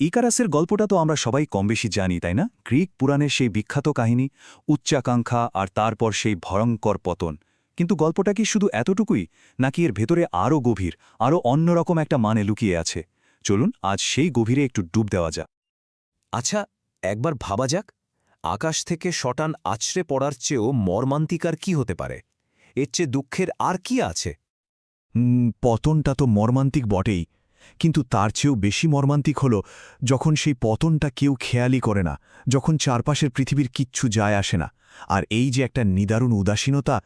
ইকারাসের গল্পটা তো আমরা সবাই কমবেশি জানি, তাই না? গ্রিক পুরাণের সেই বিখ্যাত কাহিনী, উচ্চাকাঙ্ক্ষা আর তারপর সেই ভয়ঙ্কর পতন। কিন্তু গল্পটা কি শুধু এতটুকুই, নাকি এর ভেতরে আরও গভীর, আরও অন্যরকম একটা মানে লুকিয়ে আছে? চলুন আজ সেই গভীরে একটু ডুব দেওয়া যাক। আচ্ছা একবার ভাবা যাক, আকাশ থেকে শটান আছড়ে পড়ার চেয়েও মর্মান্তিকার কি হতে পারে? এর চেয়ে দুঃখের আর কি আছে? পতনটা তো মর্মান্তিক বটেই কিন্তু তার চেয়েও বেশি মর্মান্তিক হল যখন সেই পতনটা কেউ খেয়ালই করে না, যখন চারপাশের পৃথিবীর কিচ্ছু যায় আসে না। আর এই যে একটা নিদারুণ উদাসীনতা,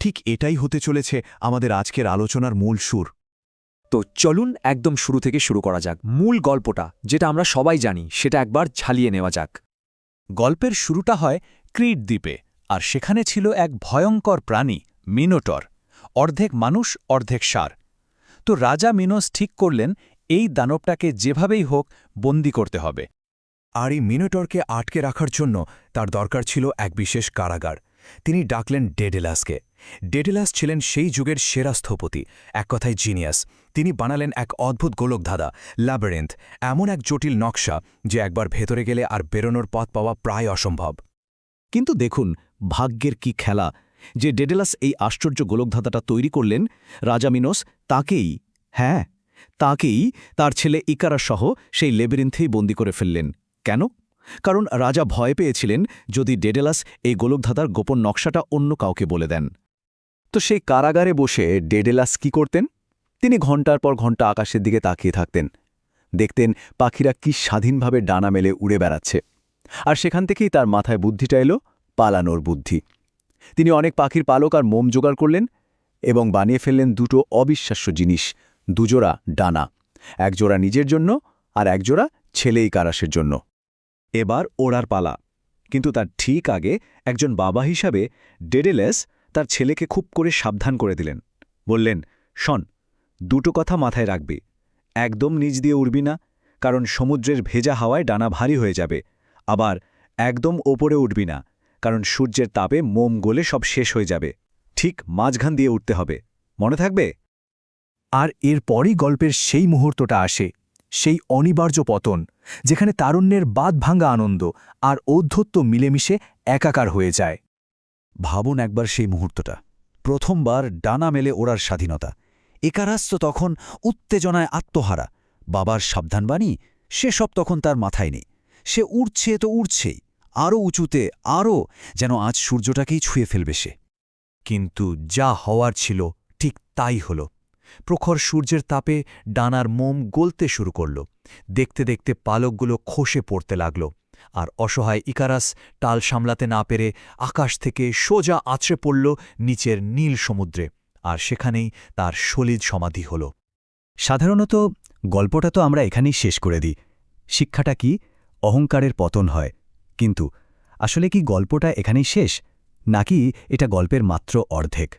ঠিক এটাই হতে চলেছে আমাদের আজকের আলোচনার মূল সুর। তো চলুন একদম শুরু থেকে শুরু করা যাক। মূল গল্পটা, যেটা আমরা সবাই জানি, সেটা একবার ঝালিয়ে নেওয়া যাক। গল্পের শুরুটা হয় ক্রিট দ্বীপে, আর সেখানে ছিল এক ভয়ঙ্কর প্রাণী, মিনোটর। অর্ধেক মানুষ, অর্ধেক সার। তো রাজা মিনোস ঠিক করলেন এই দানবটাকে যেভাবেই হোক বন্দি করতে হবে। আর এই মিনোটরকে আটকে রাখার জন্য তার দরকার ছিল এক বিশেষ কারাগার। তিনি ডাকলেন ডেডেলাসকে। ডেডেলাস ছিলেন সেই যুগের সেরা স্থপতি, এক কথায় জিনিয়াস। তিনি বানালেন এক অদ্ভুত গোলকধাঁধা ল্যাবারেন্থ এমন এক জটিল নকশা যে একবার ভেতরে গেলে আর বেরোনোর পথ পাওয়া প্রায় অসম্ভব। কিন্তু দেখুন, ভাগ্যের কি খেলা। যে ডেডেলাস এই আশ্চর্য গোলকধাঁধাটা তৈরি করলেন, রাজা মিনোস, তাকেই হ্যাঁ। তাকেই তার ছেলে ইকারাসহ সেই লেবেরিন্থেই বন্দি করে ফেললেন। কেন? কারণ রাজা ভয় পেয়েছিলেন যদি ডেডেলাস এই গোলকধাঁধার গোপন নকশাটা অন্য কাউকে বলে দেন। তো সেই কারাগারে বসে ডেডেলাস কি করতেন? তিনি ঘণ্টার পর ঘণ্টা আকাশের দিকে তাকিয়ে থাকতেন। দেখতেন পাখিরা কি স্বাধীনভাবে ডানা মেলে উড়ে বেড়াচ্ছে। আর সেখান থেকেই তার মাথায় বুদ্ধিটা এলো, পালানোর বুদ্ধি। তিনি অনেক পাখির পালক আর মোম জোগাড় করলেন এবং বানিয়ে ফেললেন দুটো অবিশ্বাস্য জিনিস দুজোড়া ডানা, একজোড়া নিজের জন্য আর একজোড়া ছেলেই কারাসের জন্য। এবার ওড়ার পালা, কিন্তু তার ঠিক আগে একজন বাবা হিসাবে ডেডেলেস তার ছেলেকে খুব করে সাবধান করে দিলেন। বললেন, শন, দুটো কথা মাথায় রাখবি। একদম নিচ দিয়ে উড়বি না, কারণ সমুদ্রের ভেজা হাওয়ায় ডানা ভারী হয়ে যাবে। আবার একদম ওপরে উঠবি না, কারণ সূর্যের তাপে মোম গলে সব শেষ হয়ে যাবে। ঠিক মাঝখান দিয়ে উঠতে হবে। মনে থাকবে? আর এরপরই গল্পের সেই মুহূর্তটা আসে, সেই অনিবার্য পতন, যেখানে তারুণ্যের বাদ ভাঙ্গা আনন্দ আর ঔদ্ধত্য মিলেমিশে একাকার হয়ে যায়। ভাবুন একবার সেই মুহূর্তটা। প্রথমবার ডানা মেলে ওড়ার স্বাধীনতা। একারাস্ত তখন উত্তেজনায় আত্মহারা। বাবার সাবধানবাণী, সেসব তখন তার মাথায় নেই। সে উড়ছে তো উড়ছেই, আরও উঁচুতে, আরও যেন আজ সূর্যটাকেই ছুঁয়ে ফেলবে সে। কিন্তু যা হওয়ার ছিল, ঠিক তাই হল। প্রখর সূর্যের তাপে ডানার মোম গলতে শুরু করল। দেখতে দেখতে পালকগুলো খসে পড়তে লাগল। আর অসহায় ইকারাস টাল সামলাতে না পেরে আকাশ থেকে সোজা আছড়ে পড়ল নিচের নীল সমুদ্রে। আর সেখানেই তার সলিদ সমাধি হল। সাধারণত গল্পটা তো আমরা এখানেই শেষ করে দিই। শিক্ষাটা কি? অহংকারের পতন হয়। কিন্তু আসলে কি গল্পটা এখানেই শেষ? নাকি এটা গল্পের মাত্র অর্ধেক?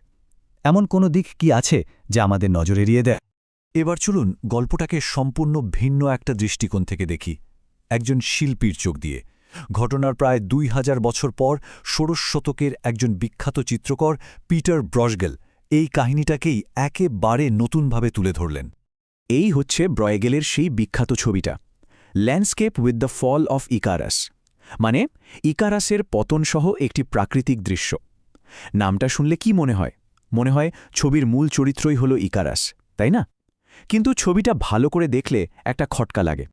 এমন কোনো দিক কি আছে যা আমাদের নজর এড়িয়ে দেয়? এবার চলুন গল্পটাকে সম্পূর্ণ ভিন্ন একটা দৃষ্টিকোণ থেকে দেখি। একজন শিল্পীর চোখ দিয়ে। ঘটনার প্রায় দুই হাজার বছর পর ষোড়শ শতকের একজন বিখ্যাত চিত্রকর পিটার ব্রসগেল এই কাহিনীটাকেই একেবারে নতুনভাবে তুলে ধরলেন। এই হচ্ছে ব্রয়েগেলের সেই বিখ্যাত ছবিটা landscape with the fall of Icarus মানে ইকারাসের পতনসহ একটি প্রাকৃতিক দৃশ্য। নামটা শুনলে কি মনে হয়? মনে হয় ছবির মূল চরিত্রই হল ইকারাস, তাই না? কিন্তু ছবিটা ভালো করে দেখলে একটা খটকা লাগে।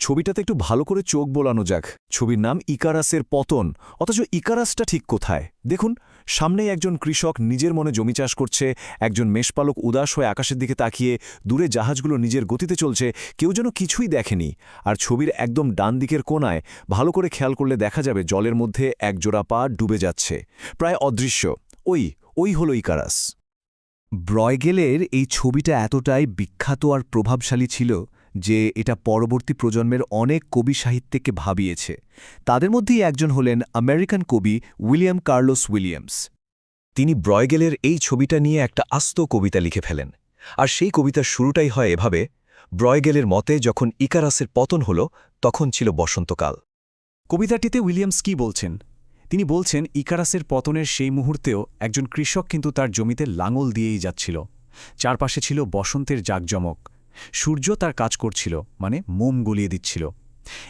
ছবিটাতে একটু ভালো করে চোখ বোলানো যাক। ছবির নাম ইকারাসের পতন। অথচ ইকারাসটা ঠিক কোথায়? দেখুন, সামনেই একজন কৃষক নিজের মনে জমি চাষ করছে, একজন মেষপালক উদাস হয়ে আকাশের দিকে তাকিয়ে দূরে জাহাজগুলো নিজের গতিতে চলছে, কেউ যেন কিছুই দেখেনি। আর ছবির একদম ডান দিকের কোনায় ভালো করে খেয়াল করলে দেখা যাবে জলের মধ্যে এক জোড়া পা ডুবে যাচ্ছে। প্রায় অদৃশ্য। ওই ওই হল ইকারাস। ব্রয়গেলের এই ছবিটা এতটাই বিখ্যাত আর প্রভাবশালী ছিল যে এটা পরবর্তী প্রজন্মের অনেক কবি সাহিত্যকে ভাবিয়েছে। তাদের মধ্যেই একজন হলেন আমেরিকান কবি উইলিয়াম কার্লোস উইলিয়ামস। তিনি ব্রয়গেলের এই ছবিটা নিয়ে একটা আস্ত কবিতা লিখে ফেলেন। আর সেই কবিতার শুরুটাই হয় এভাবে, ব্রয়গেলের মতে যখন ইকারাসের পতন হল, তখন ছিল বসন্তকাল। কবিতাটিতে উইলিয়ামস কি বলছেন? তিনি বলছেন, ইকারাসের পতনের সেই মুহূর্তেও একজন কৃষক কিন্তু তার জমিতে লাঙল দিয়েই যাচ্ছিল। চারপাশে ছিল বসন্তের জাকজমক। সূর্য তার কাজ করছিল মানে মোম গলিয়ে দিচ্ছিল।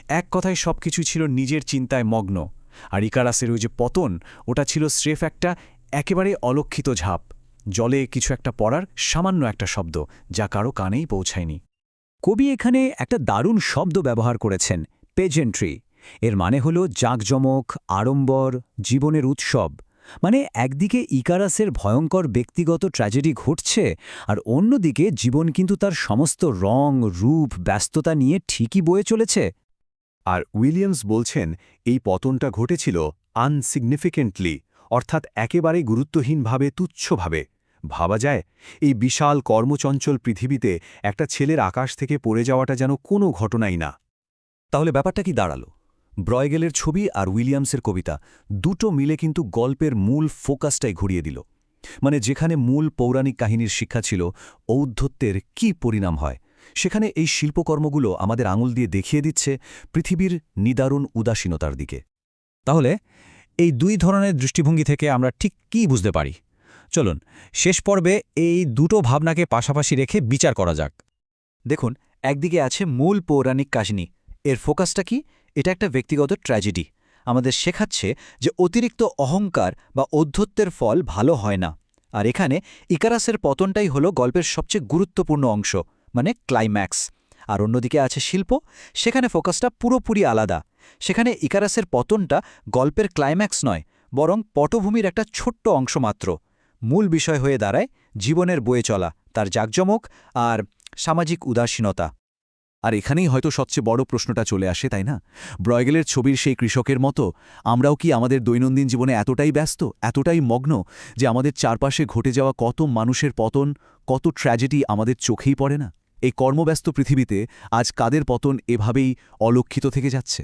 এক কথায় সব কিছু ছিল নিজের চিন্তায় মগ্ন। আর ইকারাসের ওই যে পতন, ওটা ছিল স্রেফ একটা একেবারে অলক্ষিত ঝাপ। জলে কিছু একটা পড়ার সামান্য একটা শব্দ, যা কারও কানেই পৌঁছায়নি। কবি এখানে একটা দারুণ শব্দ ব্যবহার করেছেন, পেজেন্ট্রি। এর মানে হল জাঁকজমক, আড়ম্বর, জীবনের উৎসব। মানে একদিকে ইকারাসের ভয়ঙ্কর ব্যক্তিগত ট্র্যাজেডি ঘটছে আর অন্যদিকে জীবন কিন্তু তার সমস্ত রং, রূপ, ব্যস্ততা নিয়ে ঠিকই বয়ে চলেছে। আর উইলিয়ামস বলছেন, এই পতনটা ঘটেছিল আনসিগনিফিকেন্টলি, অর্থাৎ একেবারে গুরুত্বহীনভাবে, তুচ্ছভাবে। ভাবা যায়, এই বিশাল কর্মচঞ্চল পৃথিবীতে একটা ছেলের আকাশ থেকে পড়ে যাওয়াটা যেন কোনো ঘটনাই না। তাহলে ব্যাপারটা কি দাঁড়াল? ব্রয়গেলের ছবি আর উইলিয়ামসের কবিতা দুটো মিলে কিন্তু গল্পের মূল ফোকাসটাই ঘুরিয়ে দিল। মানে যেখানে মূল পৌরাণিক কাহিনীর শিক্ষা ছিল, ঔদ্ধত্যের কি পরিণাম হয়? সেখানে এই শিল্পকর্মগুলো আমাদের আঙুল দিয়ে দেখিয়ে দিচ্ছে পৃথিবীর নিদারুণ উদাসীনতার দিকে। তাহলে এই দুই ধরনের দৃষ্টিভঙ্গি থেকে আমরা ঠিক কী বুঝতে পারি? চলুন, শেষ পর্বে এই দুটো ভাবনাকে পাশাপাশি রেখে বিচার করা যাক। দেখুন, একদিকে আছে মূল পৌরাণিক কাহিনী, এর ফোকাসটা কি? এটা একটা ব্যক্তিগত ট্র্যাজেডি। আমাদের শেখাচ্ছে যে অতিরিক্ত অহংকার বা ঔদ্ধত্যের ফল ভালো হয় না। আর এখানে ইকারাসের পতনটাই হলো গল্পের সবচেয়ে গুরুত্বপূর্ণ অংশ মানে ক্লাইম্যাক্স আর অন্যদিকে আছে শিল্প, সেখানে ফোকাসটা পুরোপুরি আলাদা। সেখানে ইকারাসের পতনটা গল্পের ক্লাইম্যাক্স নয়, বরং পটভূমির একটা ছোট্ট অংশ মাত্র। মূল বিষয় হয়ে দাঁড়ায় জীবনের বয়ে চলা, তার জাকজমক আর সামাজিক উদাসীনতা। আর এখানেই হয়তো সবচেয়ে বড় প্রশ্নটা চলে আসে, তাই না? ব্রয়গেলের ছবির সেই কৃষকের মতো, আমরাও কি আমাদের দৈনন্দিন জীবনে এতটাই ব্যস্ত, এতটাই মগ্ন যে আমাদের চারপাশে ঘটে যাওয়া কত মানুষের পতন, কত ট্র্যাজেডি আমাদের চোখেই পড়ে না? এই কর্মব্যস্ত পৃথিবীতে আজ কাদের পতন এভাবেই অলক্ষিত থেকে যাচ্ছে?